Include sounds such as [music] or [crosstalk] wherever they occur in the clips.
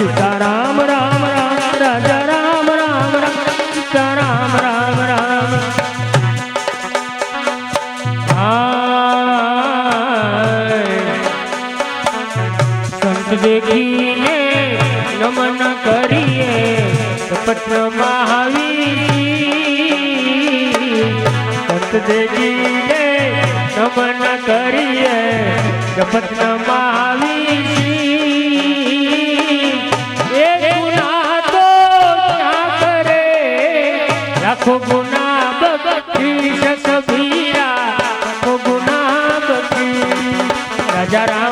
સીતારામ રામ રામ રાજા, રામ રામ રામ સીતારામ રામ રામ. સંત દેખીને નમન કરીએ પત્ર મહાવીર. સંત દેખીને નમન કરીએ કપટ મહાવીર. राजा राम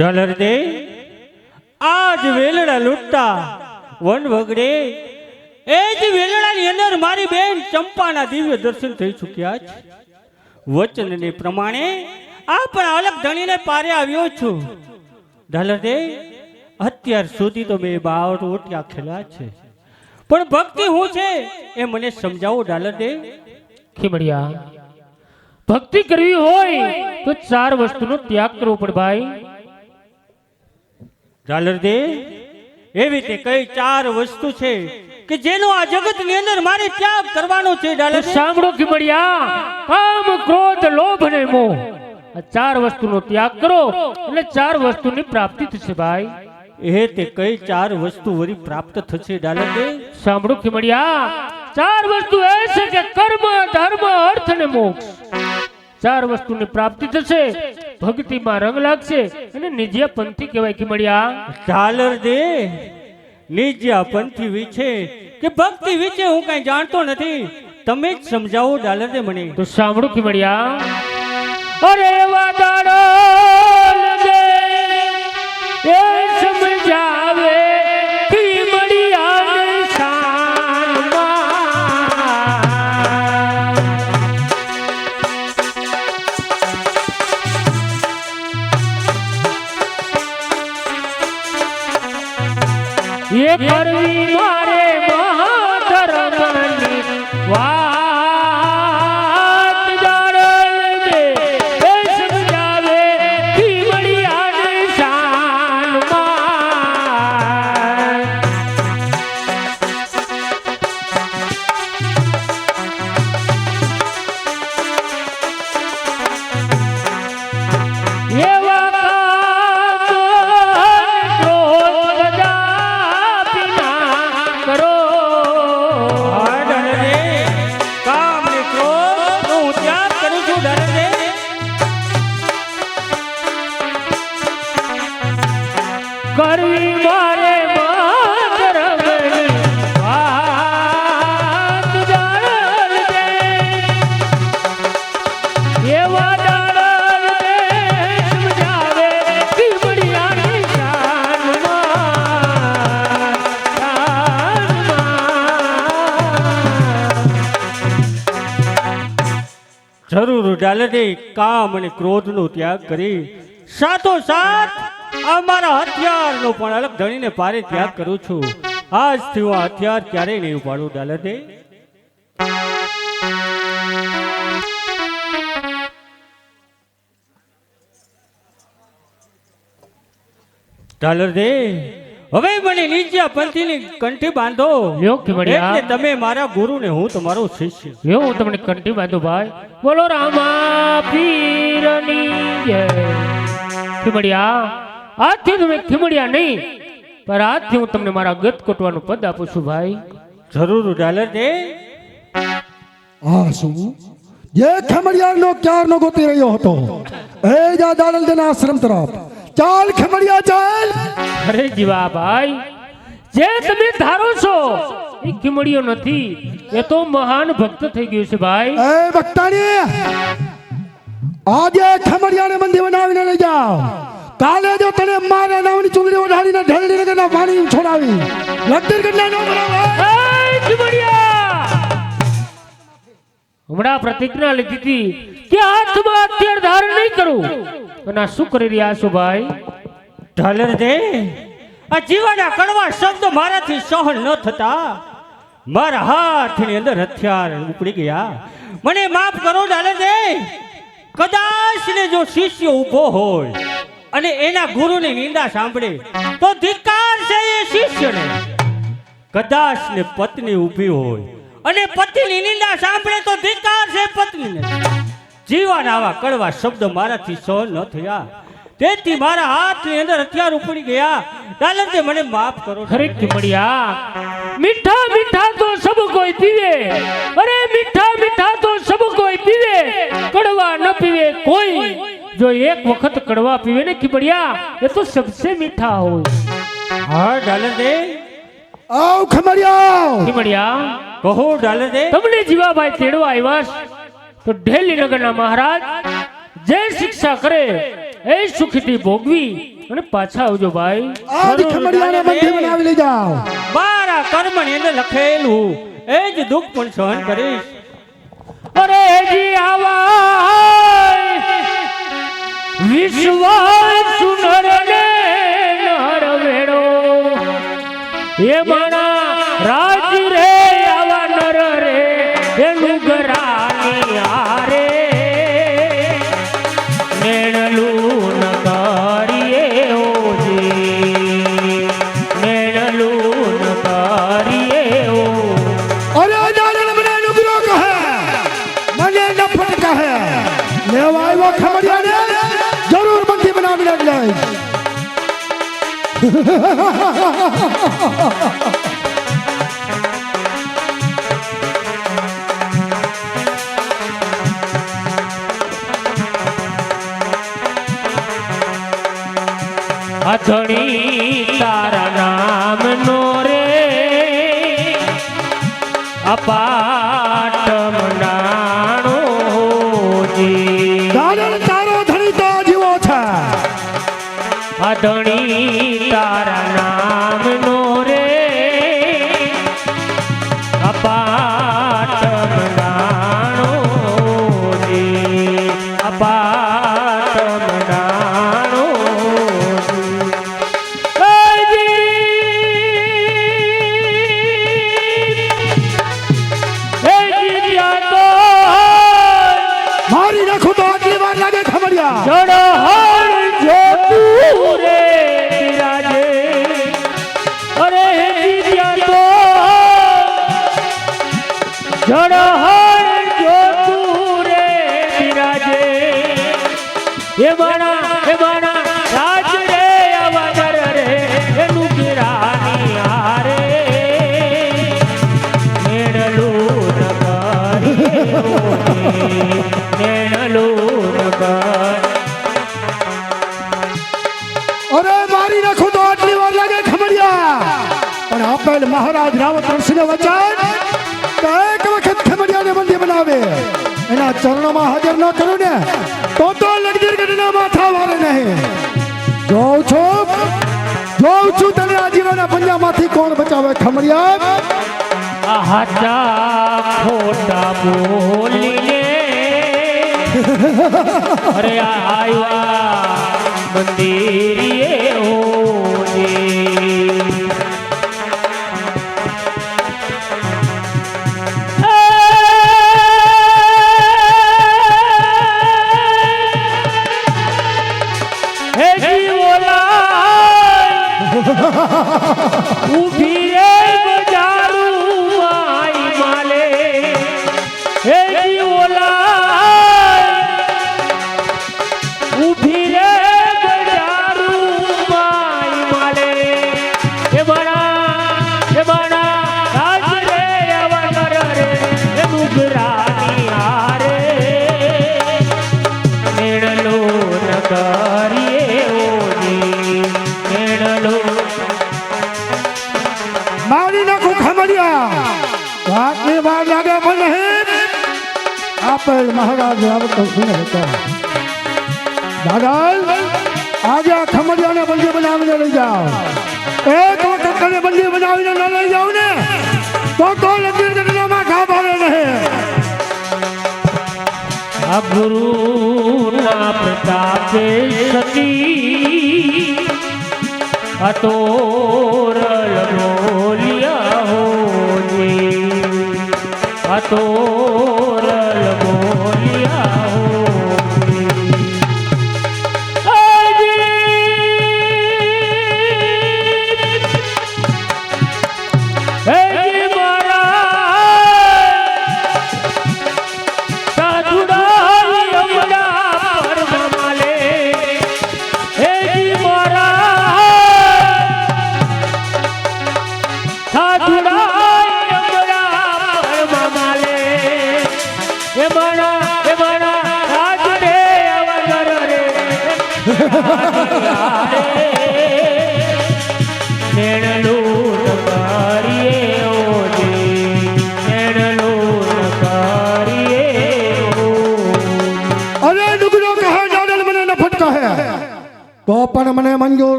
ઢાલર દે? આજ વેલડા લૂંટતા. વન વગડે. એ જ વેલડાની અંદર મારી બેન ચંપાના દિવ્ય દર્શન થઈ ચૂક્યા છે. વચનને પ્રમાણે આ પણ અલગ ધણીને પારે આવ્યો છું. ઢાલર દે, અત્યાર સુધી તો મેં બાવટ ઓટિયા ખેલા છે. પણ ભક્તિ શું છે એ મને સમજાવો, ડાલર દે? ખીમડિયા, ભક્તિ કરવી હોય તો ચાર વસ્તુનો ત્યાગ કરવો પડે ભાઈ. ઝાલર દે એવી તે કઈ ચાર વસ્તુ છે કે જેનો આ જગતની અંદર મારે ત્યાગ કરવાનો છે ડાલર સાંભળો કે મળ્યા કામ ક્રોધ લોભ ને મોહ. આ ચાર વસ્તુનો ત્યાગ કરો એટલે ચાર વસ્તુની પ્રાપ્તિ થશે ભાઈ. એ તે કઈ ચાર વસ્તુ વરી પ્રાપ્ત થશે ડાલર દે? સાંભળો મળ્યા ચાર વસ્તુ એ છે કે કર્મ ધર્મ અર્થ ને મોક્ષ. ચાર વસ્તુની પ્રાપ્તિ થશે. ભક્તિમાં રંગ લાગશે અને નિજ્યા પંથી કહેવાય મળ્યા. ઝાલર દે નિજ્યા પંથી વિશે કે ભક્તિ વિશે હું કઈ જાણતો નથી. તમે જ સમજાવો ડાલર દે મને. તો સાંભળો મળ્યા. અરે વાદાડો એ સમજાવે જરૂર ડાલર કામ અને ક્રોધનો ત્યાગ કરી સાથો સાથ અમારા હથિયારનો પણ અલગ ધણીને પારે ત્યાગ કરું છું. આજથી હું હથિયાર ક્યારેય નહીં ઉપાડું ડાલર દે ડાલર દે હવે મને નીચે પંથીની કંઠી બાંધો. યોગ્ય ખીમડિયા એટલે તમે મારા ગુરુ ને હું તમારો શિષ્ય. લ્યો હું તમને કંઠી બાંધો ભાઈ? બોલો રામા પીરની જય. ખીમડિયા આજથી તમે ખીમડિયા નહીં પણ આજથી હું તમને મારા ગત કોટવાનું પદ આપું છું ભાઈ. જરૂર ડાલર દે. આ શું જે ખેમડિયાનો ક્યારનો ગોતી રહ્યો હતો એ જા દાડલ દેના આશ્રમ તરફ. ચાલ ખમડિયા ચાલ. અરે જીવા ભાઈ જે તમે ધારો છો એ ખીમડિયો નથી એ તો મહાન ભક્ત થઈ ગયો છે ભાઈ. એ ભક્તાની આજે ખમડિયાને મંદિર બનાવીને લઈ જાઓ. કાલે જો તને મારા નામની ચુંદડી ઓઢાડીને ઢેલડી નગરના પાણી છોડાવી. લગતી કરના નો બનાવે એ ખીમડિયા! હમણાં પ્રતિજ્ઞા લીધી હતી કે હાથમાં અત્યારે ધારણ નહીં કરું. અને શું કરી રહ્યા છો ભાઈ? ઢાલર દે, આ જીવાના કડવા શબ્દ મારાથી સહન ન થતા. મારા હાથની અંદર હથિયાર ઉપડી ગયા. મને માફ કરો ઢાલર દે. કદાચ ને જો શિષ્ય ઊભો હોય અને એના ગુરુની નિંદા સાંભળે, તો ધિકાર છે એ શિષ્યને. કદાચ ને પત્ની ઊભી હોય અને પતિની નિંદા સાંભળે તો ધિકાર છે પત્નીને. જીવાના આવા કડવા શબ્દ મારાથી સહન ન થયા. તેથી મારા હાથની અંદર હથિયાર ઉપડી ગયા. ડાલર મને માફ કરો અરે મળ્યા મીઠા મીઠા તો સબ કોઈ પીવે. અરે મીઠા મીઠા તો સબ કોઈ પીવે. કડવા ન પીવે કોઈ. જો એક વખત કડવા પીવે ને ખીમડિયા એ તો સબસે મીઠા હોય. હા ડાલર દે આવ ખમડિયા. ખીમડિયા કહો ડાલે દે. તમને જીવાભાઈ તેડવા આવ્યા તો ઢેલી નગરના મહારાજ જે શિક્ષા કરે એ સુખથી ભોગવી અને પાછા આવજો ભાઈ. આજ ખેમડિયાને મંદિર બનાવી લઈ જાઓ. મારા કર્મની અંદર લખેલું. એ જ દુઃખ પણ સહન કરીશ. અરે જી આવા વિશ્વાસ સુનર ને નર વેડો. એ એનું ગરાની હારે નેણલું ન કરીએ ઓજી નેણલું ન કરીએ ઓ અરે દાડલ મને નુગરો કહે. મને નફટ કહે. લેવા આવ્યો ખેમડિયાને જરૂર મંદિર બનાવીને જ [laughs] અધણી તારા નામ નો રે. અપાટ મહારાજ ઋષિને વચન એક વખત ખમડિયાને મંદિર બનાવે. એના ચરણોમાં હાજર ન કરું ને તો તો લગદીર ગઢના માથા વારે નહીં. જોઉં છું જોઉં છું તને આજીવનના પંજામાંથી કોણ બચાવે ખમડિયા? હાચા ખોટા બોલીને. અરે આવ્યા મંદિરે ખમડિયાને બંદી બનાવીને લઈ જાઓ. એક વખત તને બંદી બનાવીને ન લઈ જાઓ ને, તો તો લગીર ગગનામાં ઘા ભાવે રહે. આ ગુરુના પ્રતાપે સતી અતોર બોલિયા હોજી. આ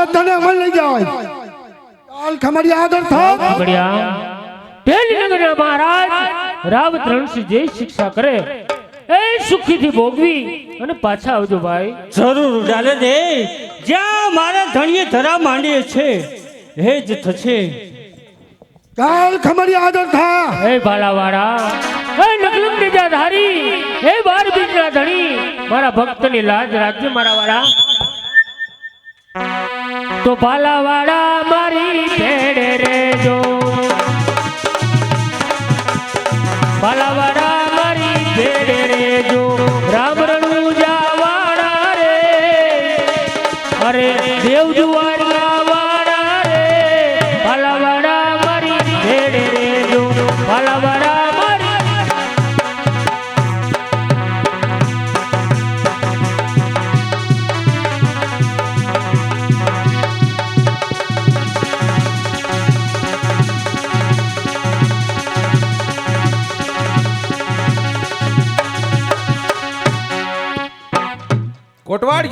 કાલે તને મને લઈ જાય. કાલ ખમડિયા આગળ ખમડિયા. પેલી ટેલીનગરના મહારાજ રાવ ત્રણસી જે શિક્ષા કરે. એ સુખીથી ભોગવી અને પાછા આવજો ભાઈ. જરૂર ડાલે દે. જ્યાં મારા ધણીએ ધરા માંડીએ છે હે જ થશે. કાલ ખમરી આદર થા. હે ભાલાવાળા હે નકલમ ધારી હે બાર બીજના ધણી. મારા ભક્તની લાજ રાખજે મારા વાળા. તો ભાલાવાળા મારી ભેડે રેજો ભાલાવાળા મારી ભેડે રેજો રામ રણુજા વાળા રે. અરે દેવ જુવારના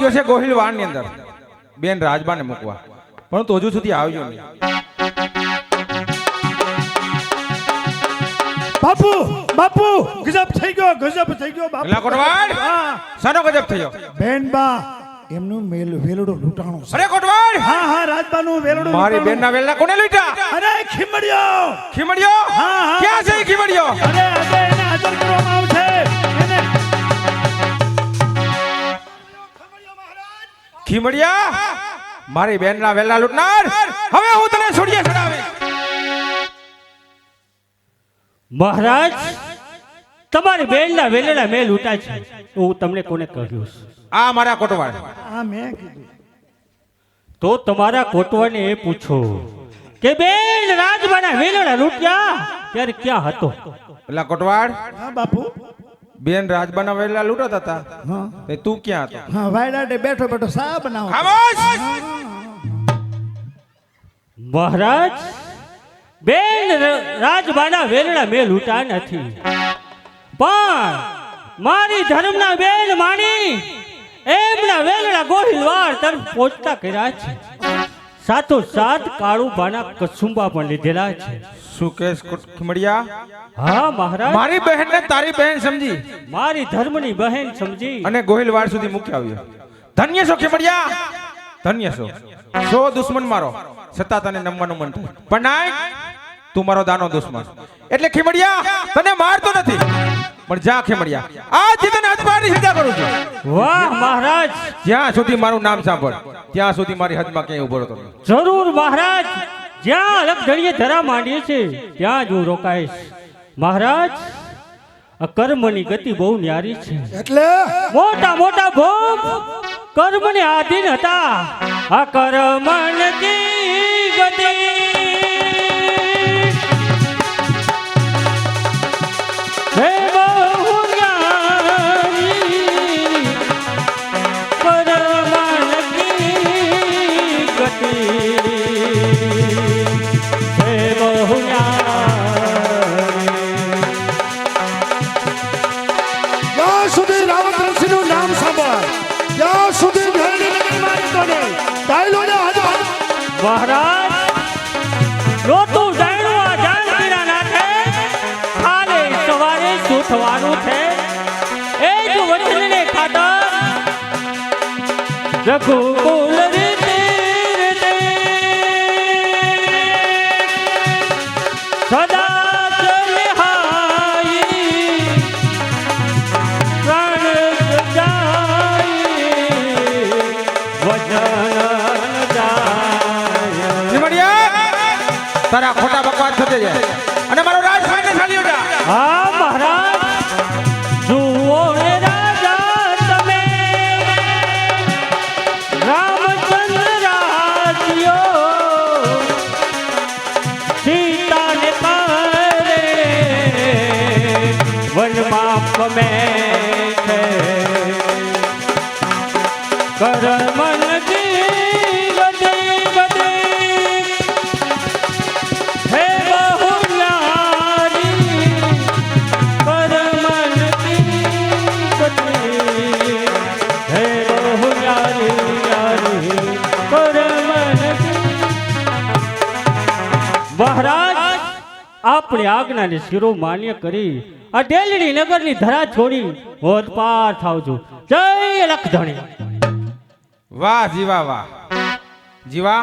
ગયો છે ગોહિલ વાડની અંદર. બેન રાજબાને મૂકવા. પરંતુ હજુ સુધી આવ્યો નહીં. બાપુ બાપુ ગજબ થઈ ગયો ગજબ થઈ ગયો બાપુ. એલા કોટવાડ ગજબ થઈ ગયો બેન બા એમનું મેલ વેલડું લૂંટાણું અરે કોટવાડ હા હા રાજબાનું વેલડું મારી બેન બેનના વેલડા કોને લૂંટા અરે ખીમડિયો ખીમડિયો હા, હા. ક્યાં છે ખીમડિયો અરે આજે એને હાજર કરવામાં આવશે. ખીમડિયા મારી બેનના વેલના લૂંટનાર હવે હું તને છોડીએ છોડાવે મહારાજ તમારી બેનના વેલેડા મેં લૂંટા છે. હું તમને કોને કહ્યું? છે? આ મારા કોટવાડ આ મેં કીધું. તો તમારા કોટવાને એ પૂછો કે બેન રાજમાના વેલેડા લૂંટ્યા ત્યારે ક્યાં હતો? પેલા કોટવાડ હા બાપુ. બેન રાજબાના વેલા લૂંટતા હતા. હા. તે તું ક્યાં હતો? હા વાયડાટે બેઠો બેઠો સા બનાવો. ખામોશ! મહારાજ બેન રાજબાના વેલડા મેલ ઉઠા નથી. પણ મારી ધર્મના બેન માણી એમના વેલડા ગોહિલવાર તરફ પહોંચતા કર્યા છે. સાથો સાથ કાળુબાના કસુંબા પણ લીધેલા છે. શું કેસ કોટ- હા મહારાજ? મારી બહેનને તારી બહેન સમજી. મારી ધર્મની બહેન સમજી. અને ગોહિલવાડ સુધી મૂકી આવ્યો. ધન્ય છો ખીમડિયા? ધન્ય છો. સો દુશ્મન મારો. છતાં તને નમવાનું મન થાય. પણ નાય તું મારો દાનો દુશ્મન. એટલે ખીમડિયા તને મારતો નથી. પણ જા ખીમડિયા. આ તને હદપારની સજા કરું છું. વાહ મહારાજ. જ્યાં સુધી મારું નામ સાંભળ ત્યાં સુધી મારી હદમાં ક્યાંય ઊભો રહેતો જરૂર મહારાજ. જ્યાં લખધણીએ ધરા માંડીએ છે ત્યાં જ હું રોકાઈશ. મહારાજ કર્મની ગતિ બહુ ન્યારી છે. એટલે? મોટા મોટા ભોગ કર્મને આધીન હતા. આ કર્મની ગતિ પરમન કી મહારાજ આપણી આજ્ઞાને શિરો માન્ય કરી આ ડેલડી નગરની ધરા છોડી હોદ પાર થાવ છું જય લખધણી. વાહ જીવા વાહ. જીવા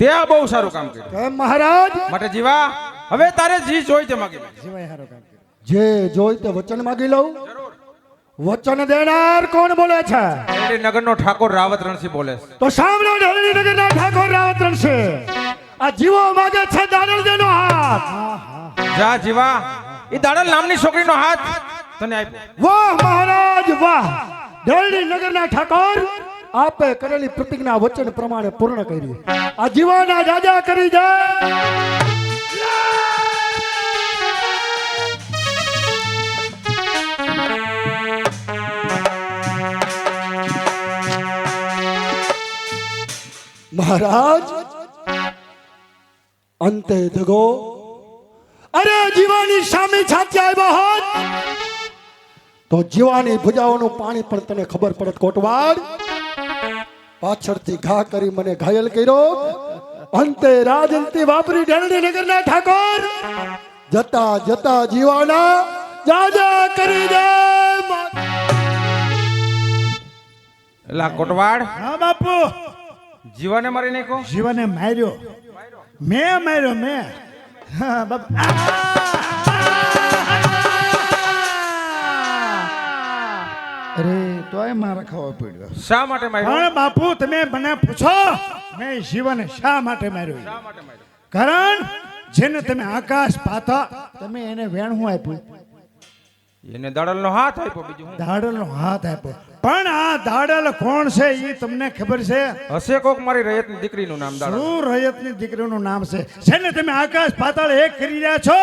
તે આ બહુ સારું કામ કર્યું. મહારાજ? માટે જીવા હવે તારે જી જોઈ તે માગી લે. જે જોઈ તે વચન માગી લઉં વચન દેનાર કોણ બોલે છે? નગરનો ઠાકોર રાવત રણસિંહ બોલે છે. તો સાંભળો ઢળની નગરના ઠાકોર રાવત રણશે આ જીવો માગે છે દાનલ દેનો હાથ. જા જીવા એ દાડલ નામની છોકરીનો હાથ તને આપ્યો. વાહ, મહારાજ, વાહ. ઢળની નગરના ઠાકોર, આપે કરેલી પ્રતિજ્ઞા વચન પ્રમાણે પૂર્ણ કરી. આ જીવાના રાજા કરી જાય મહારાજ, અંતે દગો અરે જીવાની સામે છાતી આવ્યા હોત તો જીવાની ભુજાઓનું પાણી પણ તને ખબર પડત કોટવાડ પાછળથી ઘા કરી મને ઘાયલ કર્યો. અંતે રાજંતી વાપરી ઢેરડી નગરના ઠાકોર. જતા જતા જીવાના જાજા કરી દે લા કોટવાડ હા બાપુ. જીવાને મારી નાખો જીવાને માર્યો. મેં માર્યો મેં. હા બાપુ અરે તોય મારે ખાવા પડ્યો. શા માટે માર્યો? પણ બાપુ તમે મને પૂછો મેં જીવન શા માટે માર્યો કારણ જેને તમે આકાશ પાતા તમે એને વેણું આપ્યું. એને દાડલનો હાથ આપ્યો બીજું દાડલનો હાથ આપ્યો. પણ આ દાડલ કોણ છે એ તમને ખબર છે? હશે કોક મારી રયતની દીકરીનું નામ દાડલ. શું રયતની દીકરીનું નામ છે? જેને તમે આકાશ પાતાળ એક કરી રહ્યા છો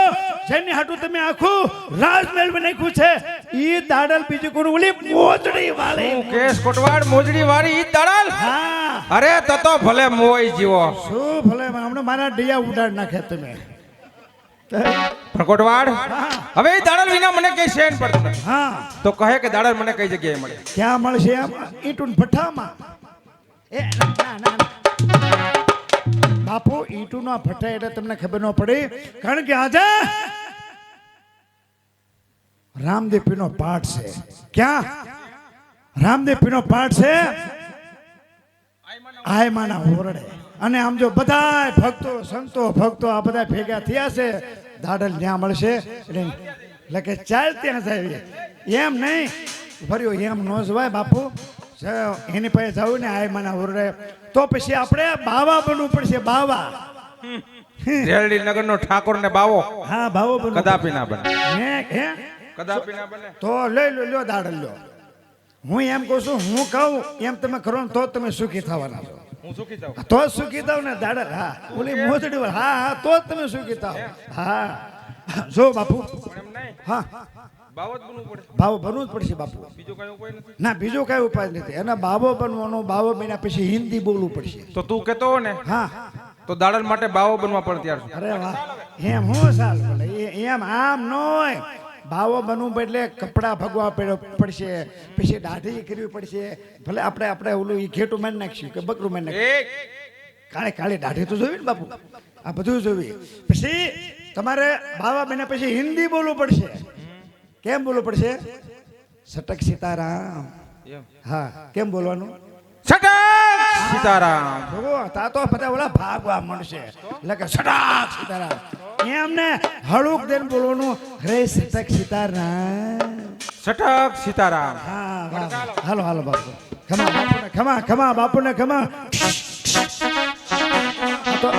જેની હાટુ તમે આખું રાજમહેલ બનાવ્યું છે ઈ દાડલ બીજું કોણ? ઓલી મોજડી વાળી કેસ કોટવાડ મોજડી વાળી ઈ દાડલ? હા. અરે તો તો ભલે મોય જીવો. શું ભલે હમણાં મારા ડિયા ઉડાડ નાખે તમે. પણ કોટવાડ હવે દાડલ વિના મને કઈ શેન પડતું હા. તો કહે કે દાડલ મને કઈ જગ્યાએ મળે. ક્યાં મળશે ઈટુન ભઠ્ઠામાં. એ ના, ના. બાપુ ઈટુનો ભઠ્ઠા એટલે તમને ખબર ન પડી. કારણ કે આજે રામદેવપીનો પાઠ છે. ક્યાં? રામદેવપીનો પાઠ છે? આયમાના ઓરડે અને આમ જો બધા ભક્તો સંતો ભક્તો આ બધા ભેગા થયા છે દાડલ ત્યાં મળશે એટલે એટલે કે ચાલ ત્યાં સાહેબ એમ નહીં. ફર્યો એમ ન જવાય બાપુ. એની પાસે જવું ને આયમાના ઓરડે. તો પછી આપણે બાવા બનવું પડશે બાવા. રેલડી નગરનો ઠાકોર ને બાવો. હા બાવો બનવું કદાપી ના બને. હે હે? કદાપી ના બને. તો લઈ લો લ્યો દાડલ લ્યો. હું એમ કહું છું હું કહું એમ તમે કરો ને તો તમે સુખી થવાના છો. હું સુખી જાઉં તો સુખી થાવ ને દાડલ હા ઓલી મોજડી હા હા તો જ તમે સુખી થાવ. હા. જો બાપુ. હા. ભાવ બનવું જ પડશે બાપુ. ના બીજો કઈ ઉપાય નથી. એના બાવો બનવાનો બાવો બન્યા પછી હિન્દી બોલવું પડશે. તો તું કેતો ને હા. તો દાડલ માટે બાવો બનવા પડે ત્યાર અરે વાહ. એમ હું સાલ એમ આમ ન હોય. બાવો બનવું એટલે કપડાં ભગવા પડે- પડશે. પછી દાઢી કરવી પડશે. ભલે આપણે આપણે ઓલું ઘેટું મારી નાખશું કે બકરું મારી કાળે કાળે દાઢી તો જોવી ને બાપુ. આ બધું જોવી. પછી તમારે બાવા બન્યા પછી હિન્દી બોલવું પડશે. કેમ બોલવું પડશે? સટક સીતારામ. હા કેમ બોલવાનું? સટક સીતારામ. તા તો બધા ઓલા ભાગવા મળશે એટલે કે સટક સીતારામ. એમને હળુક દેન બોલવાનું રે સટક સીતારામ. સટક સીતારામ. હા. હાલો હાલો બાપુ. ખમા ખમા ખમા બાપુને ખમા. તો